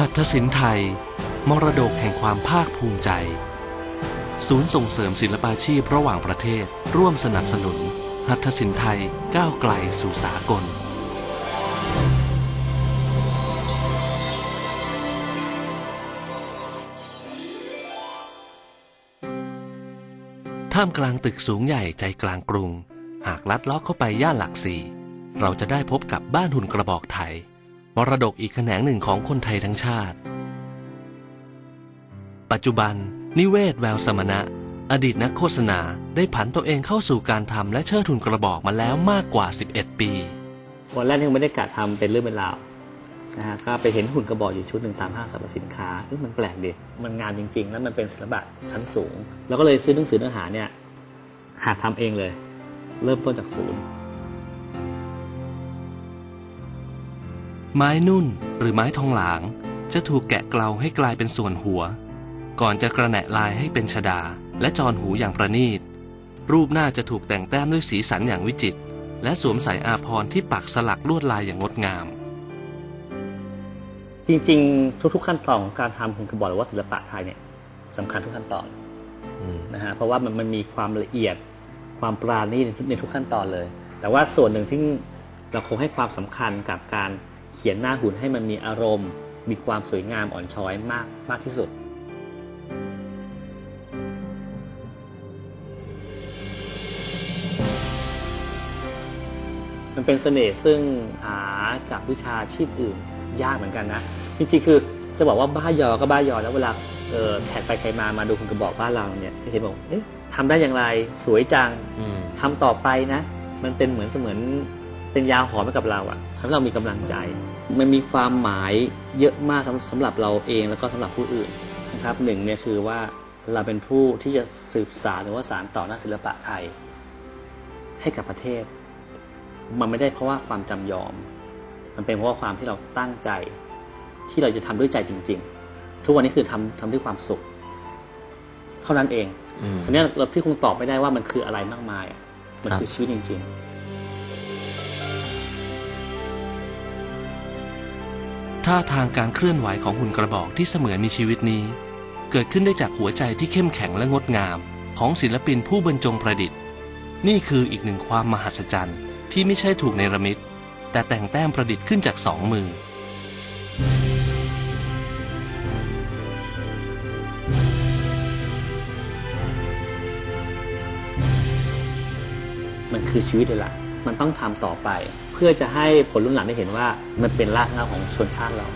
หัตถศิลป์ไทย มรดกแห่งความภาคภูมิใจ ศูนย์ส่งเสริมศิลปาชีพระหว่างประเทศ ร่วมสนับสนุน หัตถศิลป์ไทยก้าวไกลสู่สากล ท่ามกลางตึกสูงใหญ่ใจกลางกรุง หากลัดเล้อเข้าไปย่านหลักสี่ เราจะได้พบกับบ้านหุ่นกระบอกไทย มรดกอีกแขนงหนึ่งของคนไทยทั้งชาติ ปัจจุบัน นิเวศแววสมณะ อดีตนักโฆษณาได้ผันตัวเองเข้าสู่การทำและเชิดทุนกระบอกมาแล้วมากกว่า 11 ปีวันแรกที่ไม่ได้กะทำเป็นเรื่องเป็นราวนะฮะก็ไปเห็นหุ่นกระบอกอยู่ชุดหนึ่งตามห้างสรรพสินค้าเอ้ยมันแปลกดีมันงามจริง ๆ แล้วมันเป็นศิลปะชั้นสูง แล้วก็เลยซื้อหนังสือเนื้อหาเนี่ยหัดทำเองเลย เริ่มต้นจากศูนย์ ไม้นุ่นหรือไม้ทองหลาง จะถูกแกะเกลาให้กลายเป็นส่วนหัว ก่อนจะกระแหนลายให้เป็นชดา และจอนหูอย่างประณีต รูปหน้าจะถูกแต่งแต้มด้วยสีสันอย่างวิจิตรและสวมใส่อาภรที่ปักสลักลวดลายอย่างงดงาม จริงๆ ทุก ๆ ขั้นตอนของการทำหุ่นกระบอกหรือว่าศิลปะไทยเนี่ยสำคัญทุกขั้นตอนนะฮะเพราะว่ามันมันมีความละเอียดความปราณีตในทุกในทุกขั้นตอนเลย แต่ว่าส่วนหนึ่งที่เราคงให้ความสำคัญกับการ เขียนหน้าหุ่นให้มันมีอารมณ์ มีความสวยงามอ่อนช้อยมากมากที่สุด มันเป็นเสน่ห์ซึ่งหาจากวิชาชีพอื่นยากเหมือนกันนะ จริงๆ คือจะบอกว่าบ้ายอก็บ้ายอแล้วเวลาเออแขกไปใครมามาดูคุณกระบอกบ้านเราเนี่ยจะเห็นบอกเอ๊ะทำได้อย่างไรสวยจังทำต่อไปนะ มันเป็นเหมือนเสมือน เป็นยาหอมให้กับเราอะทำให้เรามีกำลังใจ มันมีความหมายเยอะมากสำสำหรับเราเองแล้วก็สำหรับผู้อื่นนะครับหนึ่งเนี่ยคือว่าเราเป็นผู้ที่จะสืบสานหรือว่าสารต่อหน้าศิลปะไทย ให้กับประเทศ มันไม่ได้เพราะว่าความจำยอม มันเป็นเพราะว่าความที่เราตั้งใจ ที่เราจะทำด้วยใจจริง ๆ ทุกวันนี้คือทำทำด้วยความสุข เท่านั้นเองทีนี้เราพี่คงตอบไม่ได้ว่ามันคืออะไรมากมายอะมันคือชีวิตจริง ๆ ท่าทางการเคลื่อนไหวของหุ่นกระบอกที่เสมือนมีชีวิตนี้ เกิดขึ้นได้จากหัวใจที่เข้มแข็งและงดงาม ของศิลปินผู้บรรจงประดิษฐ์ นี่คืออีกหนึ่งความมหัศจรรย์ที่ไม่ใช่ถูกเนรมิตแต่แต่งแต้มประดิษฐ์ขึ้นจากสองมือ มันคือชีวิตเลยล่ะ มันต้องทำต่อไป เพื่อจะให้ผลรุ่นหลังได้เห็นว่ามันเป็นรากเหง้าของชนชาติเรา